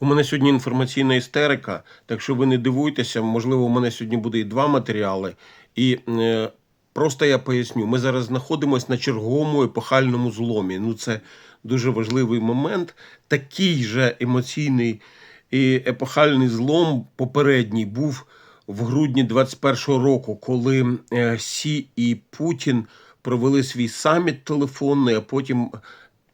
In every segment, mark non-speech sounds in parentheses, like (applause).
У мене сьогодні інформаційна істерика, так що ви не дивуйтеся, можливо, у мене сьогодні буде і два матеріали. І е, просто я поясню: ми зараз знаходимося на черговому епохальному зломі. Ну, це дуже важливий момент. Такий же емоційний і епохальний злом попередній був в грудні 21-го року, коли е, Сі і Путін провели свій саміт телефонний, а потім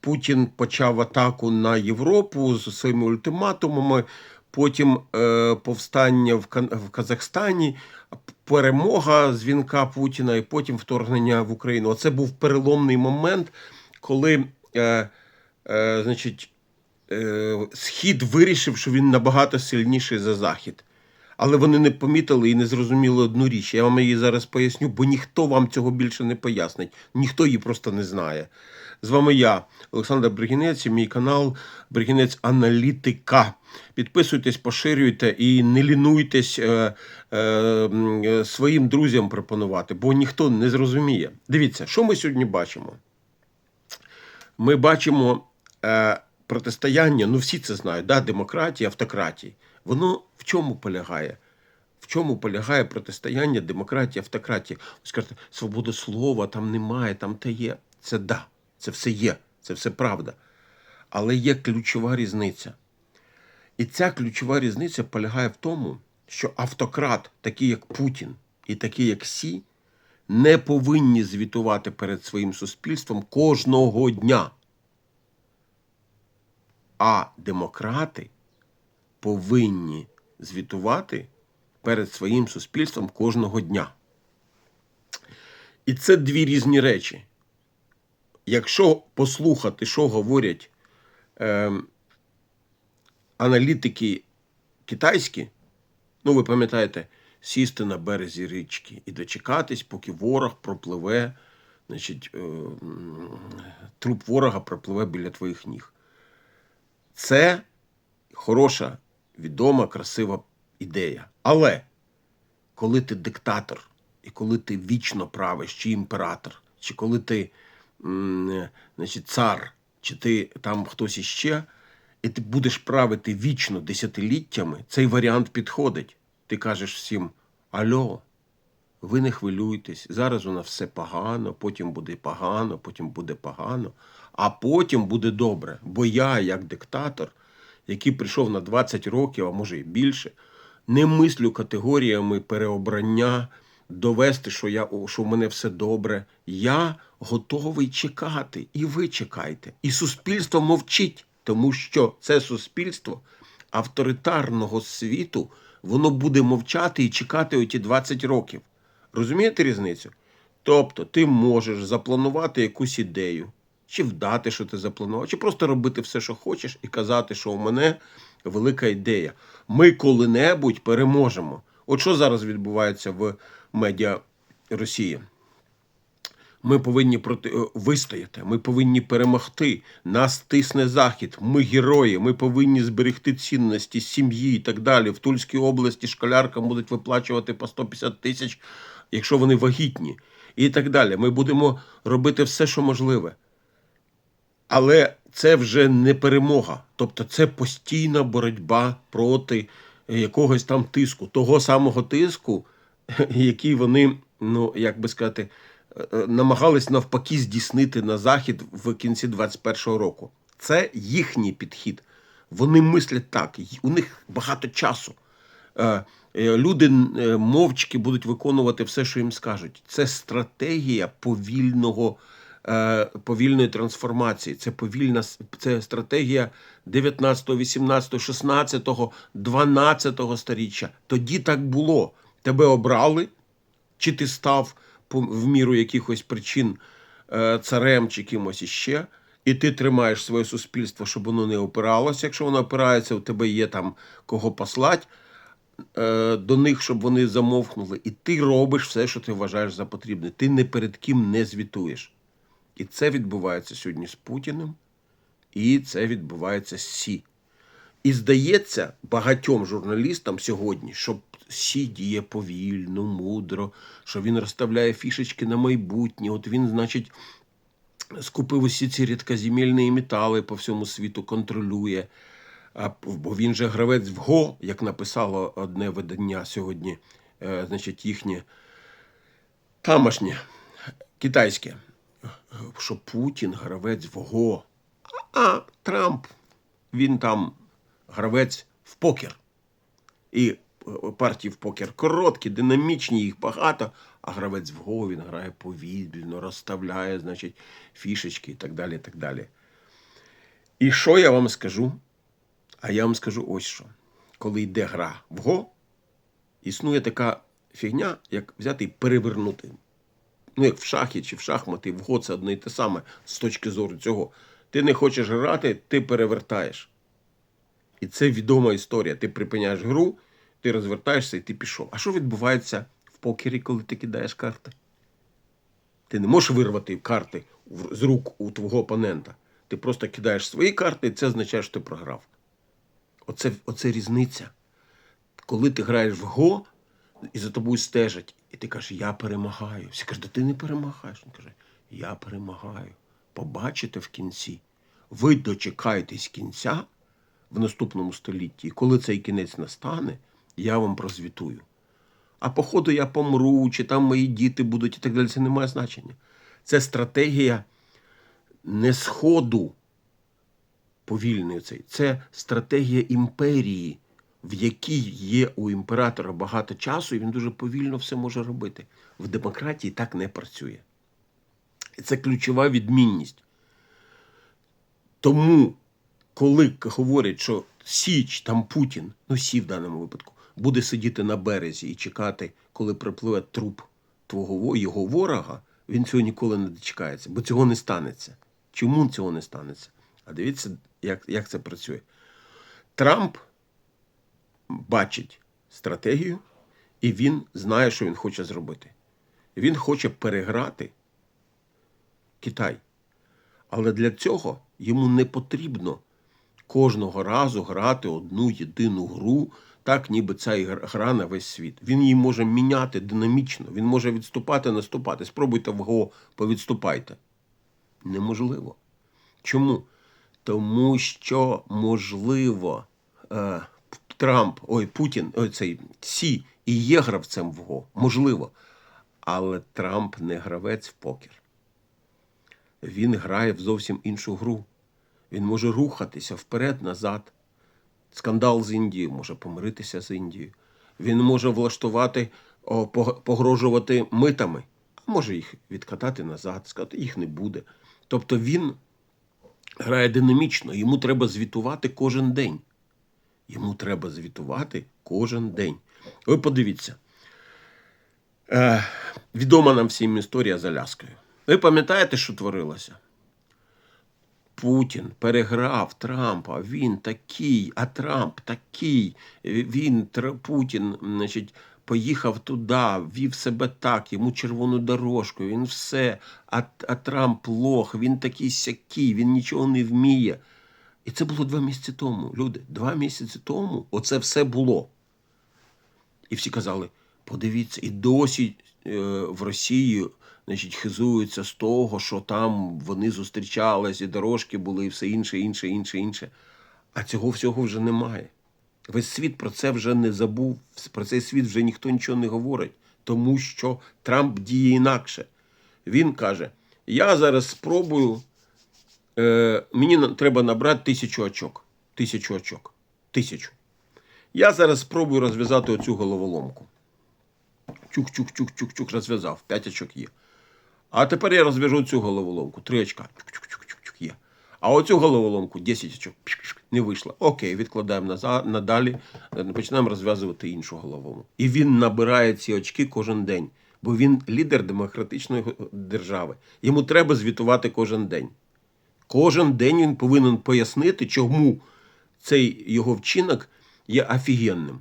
Путін почав атаку на Європу з своїми ультиматумами. Потім е, повстання в, Кан- в Казахстані, перемога дзвінка Путіна, і потім вторгнення в Україну. Оце був переломний момент, коли е, е, значить, е, Схід вирішив, що він набагато сильніший за Захід. Але вони не помітили і не зрозуміли одну річ. Я вам її зараз поясню, бо ніхто вам цього більше не пояснить. Ніхто її просто не знає. З вами я, Олександр Бригінець, і мій канал Бригінець Аналітика. Підписуйтесь, поширюйте і не лінуйтесь е, е, е, своїм друзям пропонувати, бо ніхто не зрозуміє. Дивіться, що ми сьогодні бачимо? Ми бачимо е, протистояння, ну всі це знають, да, демократії, автократії. Воно чому полягає? В чому полягає протистояння демократії, автократії? Ви скажете, свобода слова там немає, там те є. Це да, це все є, це все правда. Але є ключова різниця. І ця ключова різниця полягає в тому, що автократ, такий як Путін і такий як Сі, не повинні звітувати перед своїм суспільством кожного дня. А демократи повинні звітувати перед своїм суспільством кожного дня. І це дві різні речі. Якщо послухати, що говорять е, аналітики китайські, ну ви пам'ятаєте, сісти на березі річки і дочекатись, поки ворог пропливе, значить, е, труп ворога пропливе біля твоїх ніг. Це хороша, відома, красива ідея. Але коли ти диктатор, і коли ти вічно правиш, чи імператор, чи коли ти значить, цар, чи ти там хтось іще, і ти будеш правити вічно десятиліттями, цей варіант підходить. Ти кажеш всім: Альо, ви не хвилюйтесь, зараз у нас все погано, потім буде погано, потім буде погано, а потім буде добре. Бо я, як диктатор, який прийшов на 20 років, а може і більше, не мислю категоріями переобрання, довести, що, я, що в мене все добре. Я готовий чекати, і ви чекайте. І суспільство мовчить, тому що це суспільство авторитарного світу, воно буде мовчати і чекати оті 20 років. Розумієте різницю? Тобто ти можеш запланувати якусь ідею, чи вдати, що ти запланував, чи просто робити все, що хочеш, і казати, що у мене велика ідея. Ми коли-небудь переможемо. От що зараз відбувається в медіа Росії? Ми повинні проти е, вистояти, ми повинні перемогти. Нас тисне захід. Ми герої. Ми повинні зберегти цінності сім'ї і так далі. В Тульській області школяркам будуть виплачувати по 150 тисяч, якщо вони вагітні, і так далі. Ми будемо робити все, що можливе. Але це вже не перемога. Тобто це постійна боротьба проти якогось там тиску, того самого тиску, (laughs) який вони, ну як би сказати, е, е, намагались навпаки здійснити на захід в кінці 21-го року. Це їхній підхід. Вони мислять так, у них багато часу. Е, Люди мовчки будуть виконувати все, що їм скажуть. Це стратегія повільного, повільної трансформації. Це повільна це стратегія 19, 18, 16, 12 сторіччя. Тоді так було. Тебе обрали, чи ти став в міру якихось причин е, царем чи кимось іще, і ти тримаєш своє суспільство, щоб воно не опиралося. Якщо воно опирається, у тебе є там кого послати е, до них, щоб вони замовкнули. І ти робиш все, що ти вважаєш за потрібне. Ти не перед ким не звітуєш. І це відбувається сьогодні з Путіним, і це відбувається з Сі. І здається багатьом журналістам сьогодні, що Сі діє повільно, мудро, що він розставляє фішечки на майбутнє. От він, значить, скупив усі ці рідкоземельні метали по всьому світу, контролює. А, бо він же гравець в ГО, як написало одне видання сьогодні, е, значить, їхнє тамошнє, китайське, що Путін гравець в ГО. А Трамп, він там гравець в покер. І е, партії в покер короткі, динамічні, їх багато, а гравець в Го він грає повільно, розставляє, значить, фішечки і так далі. І так далі. І що я вам скажу? А я вам скажу ось що. Коли йде гра в Го, існує така фігня, як взяти і перевернути. Ну, як в шахі чи в шахмати, в Го це одне і те саме з точки зору цього. Ти не хочеш грати, ти перевертаєш. І це відома історія. Ти припиняєш гру, ти розвертаєшся і ти пішов. А що відбувається в покері, коли ти кидаєш карти? Ти не можеш вирвати карти з рук у твого опонента. Ти просто кидаєш свої карти, і це означає, що ти програв. Оце, оце різниця. Коли ти граєш в Го, і за тобою стежать, і ти кажеш, я перемагаю. Всі кажуть, да ти не перемагаєш. Він каже, я перемагаю. Побачите в кінці. Ви дочекаєтесь кінця в наступному столітті, і коли цей кінець настане, я вам прозвітую. А походу я помру, чи там мої діти будуть і так далі, це не має значення. Це стратегія не сходу повільний цей. Це стратегія імперії, в якій є у імператора багато часу, і він дуже повільно все може робити. В демократії так не працює. І це ключова відмінність. Тому, коли говорять, що Січ, там Путін, ну Сі в даному випадку, буде сидіти на березі і чекати, коли припливе труп твого його ворога, він цього ніколи не дочекається, бо цього не станеться. Чому цього не станеться? А дивіться, як, як це працює. Трамп бачить стратегію, і він знає, що він хоче зробити. Він хоче переграти Китай. Але для цього йому не потрібно кожного разу грати одну єдину гру, так ніби ця гра на весь світ. Він її може міняти динамічно, він може відступати, наступати. Спробуйте в ГО, повідступайте. Неможливо. Чому? Тому що можливо е, Трамп, ой, Путін, ой, цей Сі і є гравцем в ГО. Можливо. Але Трамп не гравець в покер. Він грає в зовсім іншу гру. Він може рухатися вперед-назад. Скандал з Індією може помиритися з Індією. Він може влаштувати, погрожувати митами, а може їх відкатати назад, сказати, їх не буде. Тобто він грає динамічно, йому треба звітувати кожен день. Йому треба звітувати кожен день. Ви подивіться. Е, відома нам всім історія з Аляскою. Ви пам'ятаєте, що творилося? Путін переграв Трампа. Він такий, а Трамп такий. Він, Путін, значить, поїхав туди, вів себе так, йому червону дорожку, він все. А, а Трамп лох, він такий сякий, він нічого не вміє. І це було два місяці тому. Люди, два місяці тому оце все було. І всі казали: подивіться, і досі е, в Росії значить, хизуються з того, що там вони зустрічались, і дорожки були, і все інше, інше, інше, інше. А цього всього вже немає. Весь світ про це вже не забув, про цей світ вже ніхто нічого не говорить, тому що Трамп діє інакше. Він каже: я зараз спробую, е, мені треба набрати тисячу очок. Тисячу очок. Тисячу. Я зараз спробую розв'язати оцю головоломку. Чук-чук-чук-чук-чук, розв'язав. П'ять очок є. А тепер я розв'яжу цю головоломку. Три очка. Чук-чук-чук-чук є. А оцю головоломку 10 очок. Не вийшло. Окей, відкладаємо назад, надалі, е, починаємо розв'язувати іншу головоломку. І він набирає ці очки кожен день, бо він лідер демократичної держави. Йому треба звітувати кожен день. Кожен день він повинен пояснити, чому цей його вчинок є офігенним.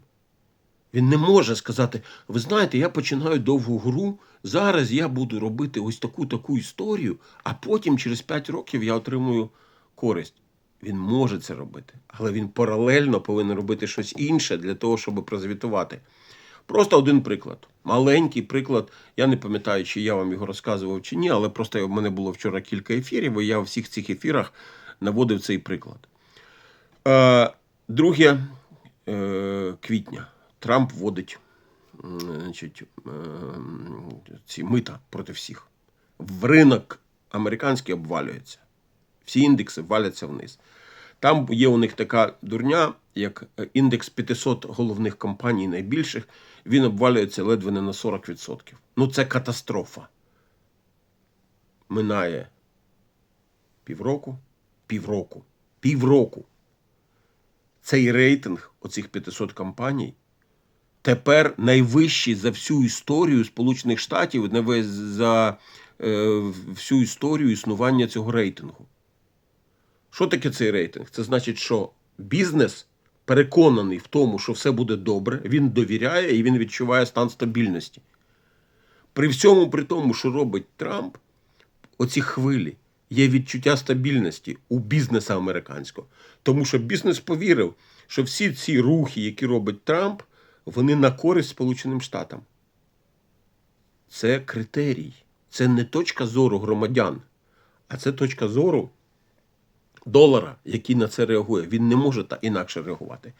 Він не може сказати: ви знаєте, я починаю довгу гру, зараз я буду робити ось таку таку історію, а потім через 5 років я отримую користь. Він може це робити, але він паралельно повинен робити щось інше для того, щоб прозвітувати. Просто один приклад. Маленький приклад. Я не пам'ятаю, чи я вам його розказував чи ні, але просто в мене було вчора кілька ефірів, і я у всіх цих ефірах наводив цей приклад. Е, 2 е, квітня Трамп вводить значить, е, ці мита проти всіх. В ринок американський обвалюється. Всі індекси валяться вниз. Там є у них така дурня, як е, індекс 500 головних компаній найбільших, він обвалюється ледве не на 40%. Ну, це катастрофа. Минає півроку, півроку, півроку. Цей рейтинг оцих 500 компаній тепер найвищий за всю історію Сполучених Штатів, за е, всю історію існування цього рейтингу. Що таке цей рейтинг? Це значить, що бізнес переконаний в тому, що все буде добре, він довіряє і він відчуває стан стабільності. При всьому при тому, що робить Трамп, оці хвилі, є відчуття стабільності у бізнеса американського. Тому що бізнес повірив, що всі ці рухи, які робить Трамп, вони на користь Сполученим Штатам. Це критерій. Це не точка зору громадян, а це точка зору долара, який на це реагує. Він не може та інакше реагувати.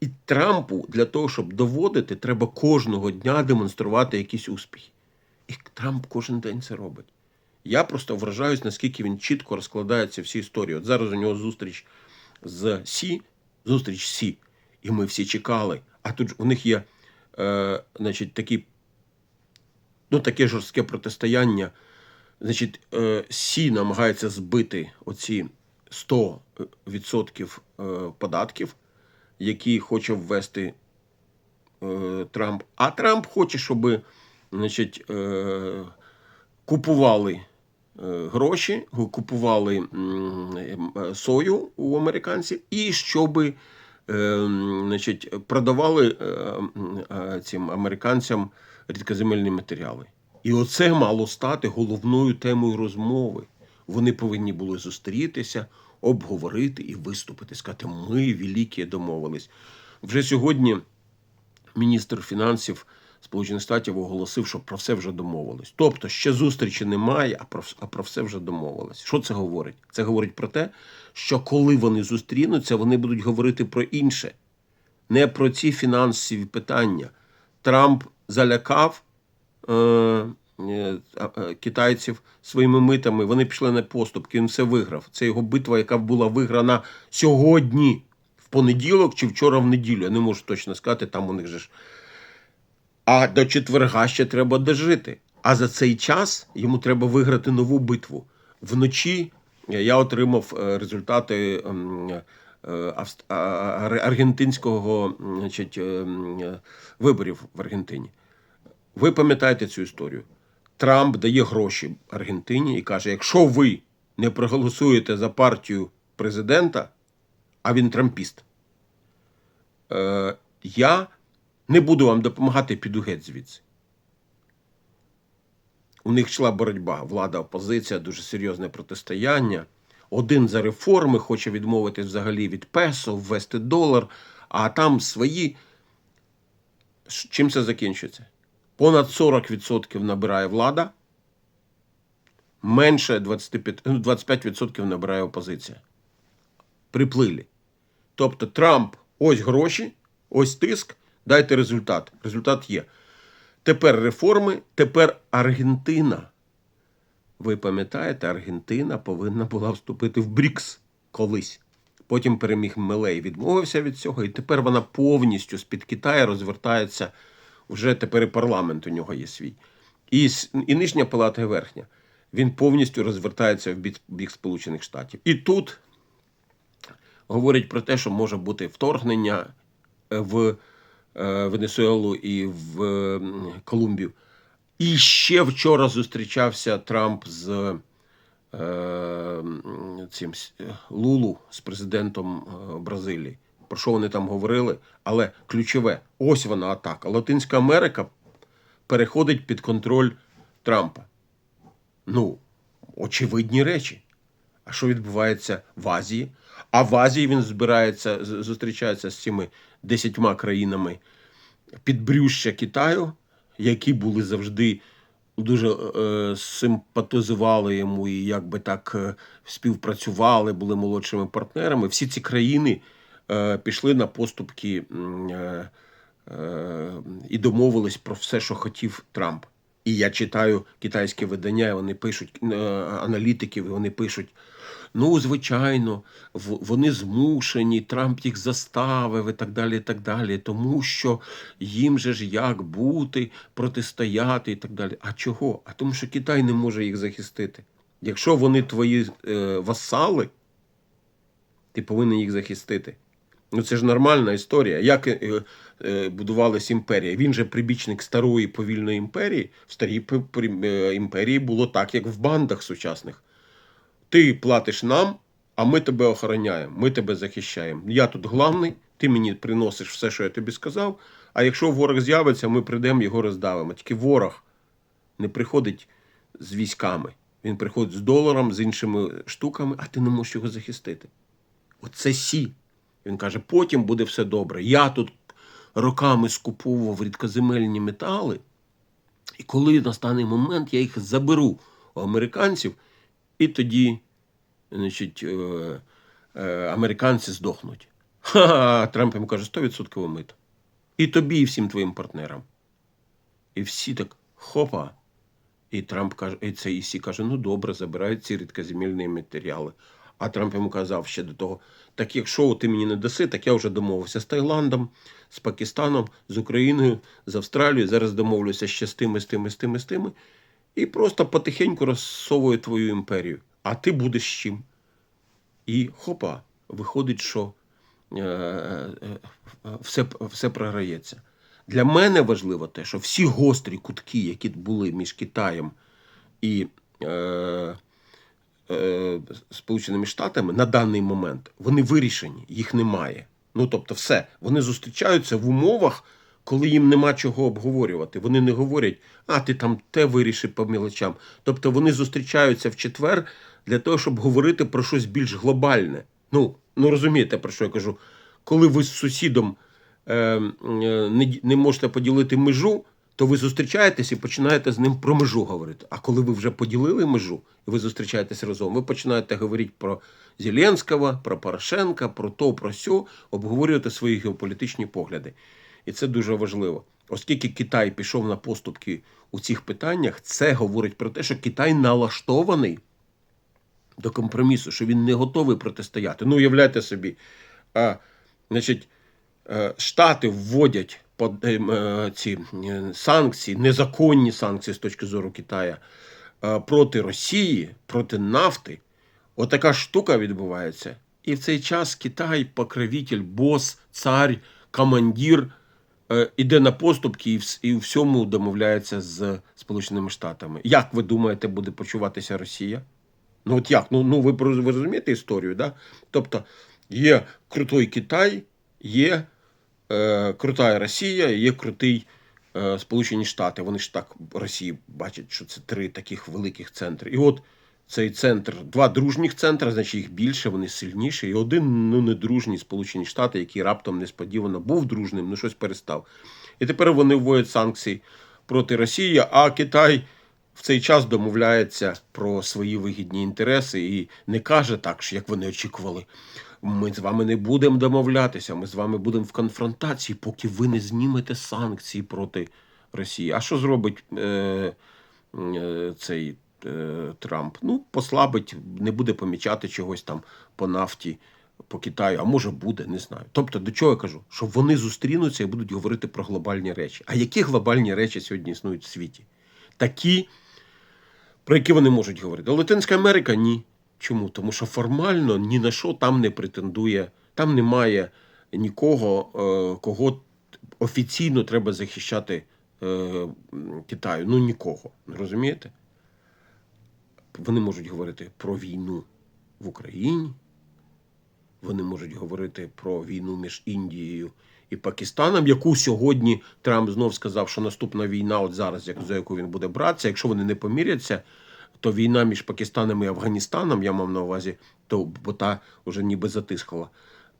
І Трампу для того, щоб доводити, треба кожного дня демонструвати якісь успіхи. І Трамп кожен день це робить. Я просто вражаюсь, наскільки він чітко розкладає ці всі історії. От зараз у нього зустріч з Сі, зустріч Сі, і ми всі чекали. А тут у них є е, значить, такі, ну, таке жорстке протистояння. Значить, е, Сі намагається збити оці 100% е, податків, які хоче ввести е, Трамп. А Трамп хоче, щоб значить, е, купували гроші, купували сою у американців, і щоб значить, продавали цим американцям рідкоземельні матеріали. І оце мало стати головною темою розмови. Вони повинні були зустрітися, обговорити і виступити, сказати, ми великі домовились. Вже сьогодні міністр фінансів Сполучених Штатів оголосив, що про все вже домовились. Тобто ще зустрічі немає, а про, а про все вже домовились. Що це говорить? Це говорить про те, що коли вони зустрінуться, вони будуть говорити про інше, не про ці фінансові питання. Трамп залякав е, китайців своїми митами. Вони пішли на поступки, він все виграв. Це його битва, яка була виграна сьогодні, в понеділок чи вчора в неділю. Я не можу точно сказати, там у них же ж. А до четверга ще треба дожити. А за цей час йому треба виграти нову битву. Вночі я отримав е, результати е, аргентинського значить, е, виборів в Аргентині. Ви пам'ятаєте цю історію? Трамп дає гроші Аргентині і каже: якщо ви не проголосуєте за партію президента, а він трампіст, е, я не буду вам допомагати, піду геть звідси. У них йшла боротьба, влада, опозиція, дуже серйозне протистояння. Один за реформи хоче відмовитись взагалі від песо, ввести долар, а там свої. Чим це закінчується? Понад 40% набирає влада, менше 25, ну, 25% набирає опозиція. Приплилі. Тобто Трамп, ось гроші, ось тиск, дайте результат. Результат є. Тепер реформи, тепер Аргентина. Ви пам'ятаєте, Аргентина повинна була вступити в БРІКС колись. Потім переміг Мелей, відмовився від цього, і тепер вона повністю з-під Китаю розвертається. Вже тепер і парламент у нього є свій. І, і нижня палата, і верхня. Він повністю розвертається в бік, Сполучених Штатів. І тут говорять про те, що може бути вторгнення е, в е, Венесуелу і в е, Колумбію. І ще вчора зустрічався Трамп з е, цим Лулу, з президентом Бразилії. Про що вони там говорили? Але ключове, ось вона атака. Латинська Америка переходить під контроль Трампа. Ну, очевидні речі. А що відбувається в Азії? А в Азії він збирається, зустрічається з цими десятьма країнами підбрюща Китаю, які були завжди дуже е, симпатизували йому і якби так е, співпрацювали, були молодшими партнерами. Всі ці країни пішли на поступки е, е, і домовились про все, що хотів Трамп. І я читаю китайське видання, і вони пишуть е, аналітиків, і вони пишуть. Ну, звичайно, вони змушені, Трамп їх заставив і так далі, і так далі, тому що їм же ж як бути, протистояти і так далі. А чого? А тому, що Китай не може їх захистити. Якщо вони твої е, васали, ти повинен їх захистити. Ну це ж нормальна історія. Як е, е, будувалась імперія? Він же прибічник старої повільної імперії. В старій е, імперії було так, як в бандах сучасних. Ти платиш нам, а ми тебе охороняємо, ми тебе захищаємо. Я тут главний, ти мені приносиш все, що я тобі сказав. А якщо ворог з'явиться, ми прийдемо його роздавимо. Тільки ворог не приходить з військами. Він приходить з доларом, з іншими штуками, а ти не можеш його захистити. Оце сі. Він каже: потім буде все добре. Я тут роками скуповував рідкоземельні метали, і коли настане момент, я їх заберу у американців, і тоді, значить, е, е, американці здохнуть. Ха-ха, Трамп йому каже, 100% мито. І тобі, і всім твоїм партнерам. І всі так хопа. І Трамп каже, і цей Ісі каже: ну добре, забирають ці рідкоземельні матеріали. А Трамп йому казав ще до того: так якщо ти мені не даси, так я вже домовився з Таїландом, з Пакистаном, з Україною, з Австралією. Зараз домовлюся ще з тими, з тими, з тими, з тими. І просто потихеньку розсовую твою імперію. А ти будеш з чим? І хопа, виходить, що е, е, все, все програється. Для мене важливо те, що всі гострі кутки, які були між Китаєм і е, е, Сполученими Штатами на даний момент, вони вирішені, їх немає. Ну тобто, все, вони зустрічаються в умовах, коли їм нема чого обговорювати. Вони не говорять, а ти там те вирішив по мілочам. Тобто вони зустрічаються в четвер для того, щоб говорити про щось більш глобальне. Ну, ну розумієте, про що я кажу? Коли ви з сусідом е, е, не, не можете поділити межу, то ви зустрічаєтесь і починаєте з ним про межу говорити. А коли ви вже поділили межу, і ви зустрічаєтесь разом, ви починаєте говорити про Зеленського, про Порошенка, про то, про сьо, обговорювати свої геополітичні погляди. І це дуже важливо. Оскільки Китай пішов на поступки у цих питаннях, це говорить про те, що Китай налаштований до компромісу, що він не готовий протистояти. Ну, уявляйте собі, а, значить, е, Штати вводять ці е, санкції, незаконні санкції з точки зору Китая е, проти Росії, проти нафти. Отака штука відбувається. І в цей час Китай, покровитель, бос, цар, командир, е, іде на поступки і у всьому домовляється з Сполученими Штатами. Як ви думаєте, буде почуватися Росія? Ну от як? Ну, ну ви, ви розумієте історію, да? Тобто є крутой Китай, є е, крута Росія, є крутий е, Сполучені Штати. Вони ж так Росії бачать, що це три таких великих центри. І от цей центр, два дружніх центри, значить їх більше, вони сильніші. І один ну, недружній Сполучені Штати, який раптом несподівано був дружним, ну щось перестав. І тепер вони вводять санкції проти Росії, а Китай в цей час домовляється про свої вигідні інтереси і не каже так, як вони очікували. Ми з вами не будемо домовлятися, ми з вами будемо в конфронтації, поки ви не знімете санкції проти Росії. А що зробить е, е, цей е, Трамп? Ну, послабить, не буде помічати чогось там по нафті, по Китаю, а може буде, не знаю. Тобто, до чого я кажу? Що вони зустрінуться і будуть говорити про глобальні речі. А які глобальні речі сьогодні існують в світі? Такі, про які вони можуть говорити. Латинська Америка ні. Чому? Тому що формально ні на що там не претендує, там немає нікого, е, кого офіційно треба захищати е, Китаю. Ну нікого. Розумієте? Вони можуть говорити про війну в Україні. Вони можуть говорити про війну між Індією і Пакистаном, яку сьогодні Трамп знов сказав, що наступна війна, от зараз, за яку він буде братися, якщо вони не поміряться, то війна між Пакистаном і Афганістаном, я мав на увазі, то бо та вже ніби затискала.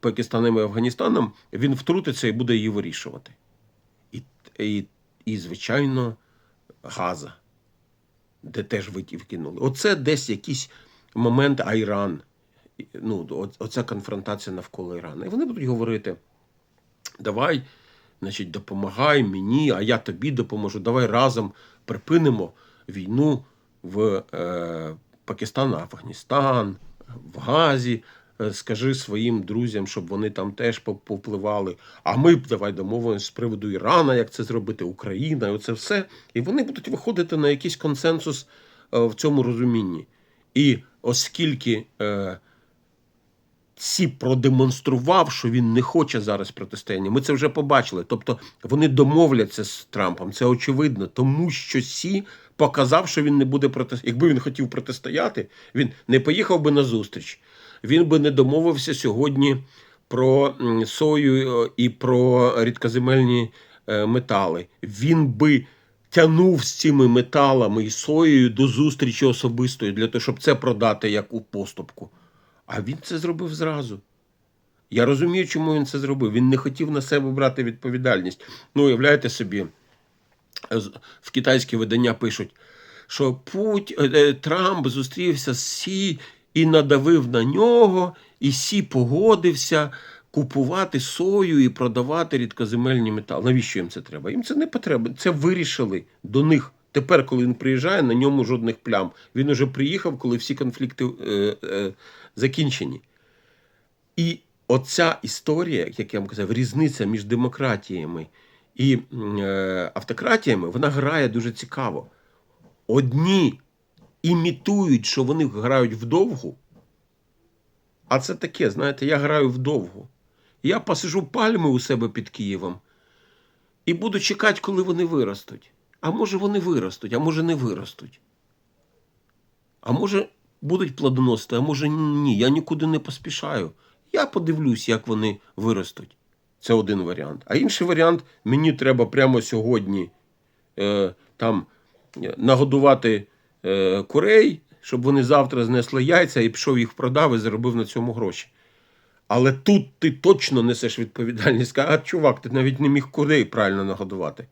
Пакистаном і Афганістаном, він втрутиться і буде її вирішувати. І, і, і звичайно, Газа, де теж витів кинули. Оце десь якісь моменти, а Іран. і, ну, оця конфронтація навколо Ірану. І вони будуть говорити: давай, значить, допомагай мені, а я тобі допоможу. Давай разом припинимо війну в е, Пакистан, Афганістан, в Газі. Е, Скажи своїм друзям, щоб вони там теж повпливали. А ми б давай домовимося з приводу Ірана, як це зробити, Україна, і оце все. І вони будуть виходити на якийсь консенсус е, в цьому розумінні. І оскільки е, Сі продемонстрував, що він не хоче зараз протистояння. Ми це вже побачили. Тобто вони домовляться з Трампом. Це очевидно, тому що Сі показав, що він не буде протистояти. Якби він хотів протистояти, він не поїхав би на зустріч. Він би не домовився сьогодні про сою е, і про рідкоземельні е, метали. Він би тягнув з цими металами і соєю до зустрічі особистої для того, щоб це продати як у поступку. А він це зробив зразу. Я розумію, чому він це зробив. Він не хотів на себе брати відповідальність. Ну, уявляєте собі, в китайські видання пишуть, що Путь, е, е, Трамп зустрівся з Сі і надавив на нього, і Сі погодився купувати сою і продавати рідкоземельні метали. Навіщо їм це треба? Їм це не потрібно. Це вирішили до них. Тепер, коли він приїжджає, на ньому жодних плям. Він уже приїхав, коли всі конфлікти е, е, закінчені. І оця історія, як я вам казав, різниця між демократіями і е, автократіями, вона грає дуже цікаво. Одні імітують, що вони грають вдовгу. А це таке, знаєте, я граю вдовгу. Я посижу пальми у себе під Києвом і буду чекати, коли вони виростуть. А може вони виростуть, а може не виростуть. А може будуть плодоносити, а може ні. Я нікуди не поспішаю. Я подивлюсь, як вони виростуть. Це один варіант. А інший варіант мені треба прямо сьогодні е, там е, нагодувати е, курей, щоб вони завтра знесли яйця і пішов їх продав і заробив на цьому гроші. Але тут ти точно несеш відповідальність. А чувак, ти навіть не міг курей правильно нагодувати.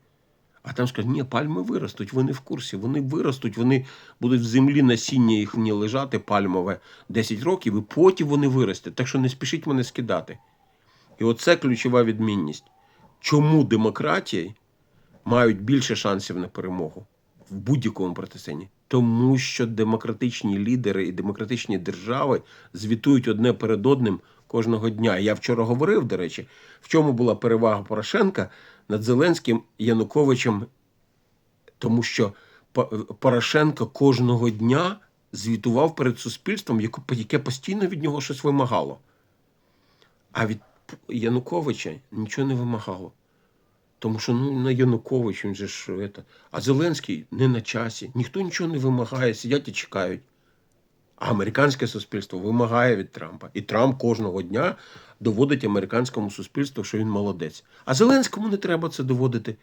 А там скажуть, ні, пальми виростуть, вони в курсі, вони виростуть, вони будуть в землі насіння їхнє лежати пальмове 10 років, і потім вони виростуть. Так що не спішіть мене скидати. І оце ключова відмінність. Чому демократії мають більше шансів на перемогу в будь-якому протистоянні? Тому що демократичні лідери і демократичні держави звітують одне перед одним кожного дня. Я вчора говорив, до речі, в чому була перевага Порошенка над Зеленським Януковичем, тому що Порошенко кожного дня звітував перед суспільством, яке постійно від нього щось вимагало. А від Януковича нічого не вимагало. Тому що ну, на Янукович, він же ж это. А Зеленський не на часі. Ніхто нічого не вимагає, сидять і чекають. А американське суспільство вимагає від Трампа. І Трамп кожного дня доводить американському суспільству, що він молодець. А Зеленському не треба це доводити.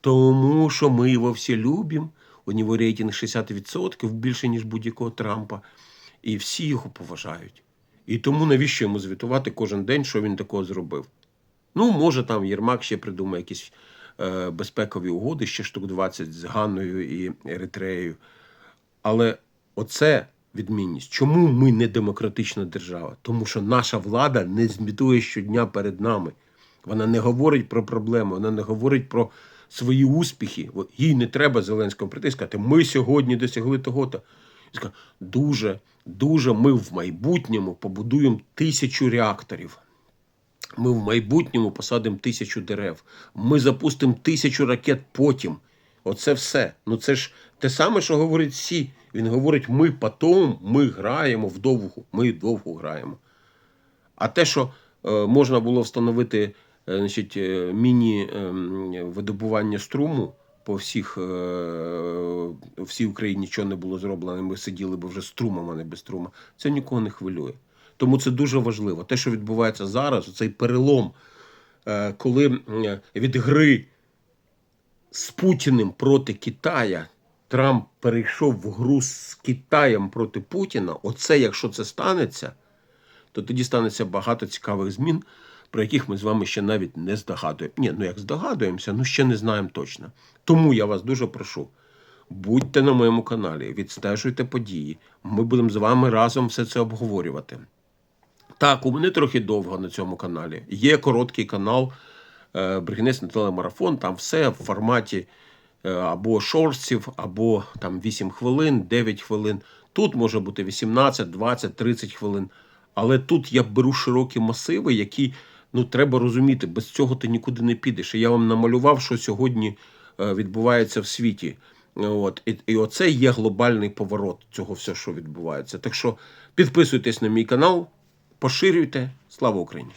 Тому що ми його всі любимо. У нього рейтинг 60% більше, ніж будь-якого Трампа. І всі його поважають. І тому навіщо йому звітувати кожен день, що він такого зробив? Ну, може, там Єрмак ще придумає якісь е, безпекові угоди, ще штук 20 з Ганною і Еритреєю. Але оце відмінність. Чому ми не демократична держава? Тому що наша влада не змітує щодня перед нами. Вона не говорить про проблеми, вона не говорить про свої успіхи. Їй не треба Зеленському сказати, ми сьогодні досягли того-то. І сказати, Дуже, дуже ми в майбутньому побудуємо тисячу реакторів. Ми в майбутньому посадимо тисячу дерев. Ми запустимо тисячу ракет потім. Оце все. Ну це ж те саме, що говорить Сі. Він говорить: ми потім, ми граємо вдовгу, ми довго граємо. А те, що е, можна було встановити е, значить, е, міні-видобування струму по всіх, е, всій Україні нічого не було зроблено, ми сиділи б вже з струмом, а не без струма, це нікого не хвилює. Тому це дуже важливо. Те, що відбувається зараз, цей перелом, е, коли від гри з Путіним проти Китая Трамп перейшов в гру з Китаєм проти Путіна, оце, якщо це станеться, то тоді станеться багато цікавих змін, про яких ми з вами ще навіть не здогадуємо. Ні, ну як здогадуємося, ну ще не знаємо точно. Тому я вас дуже прошу. Будьте на моєму каналі, відстежуйте події. Ми будемо з вами разом все це обговорювати. Так, у мене трохи довго на цьому каналі. Є короткий канал е, Бригінець телемарафон, там все в форматі е, або шорстів, або там 8 хвилин, 9 хвилин. Тут може бути 18, 20, 30 хвилин. Але тут я беру широкі масиви, які ну, треба розуміти, без цього ти нікуди не підеш. І я вам намалював, що сьогодні е, відбувається в світі. От, і, і оце є глобальний поворот цього всього, що відбувається. Так що підписуйтесь на мій канал, поширюйте. Слава Україні!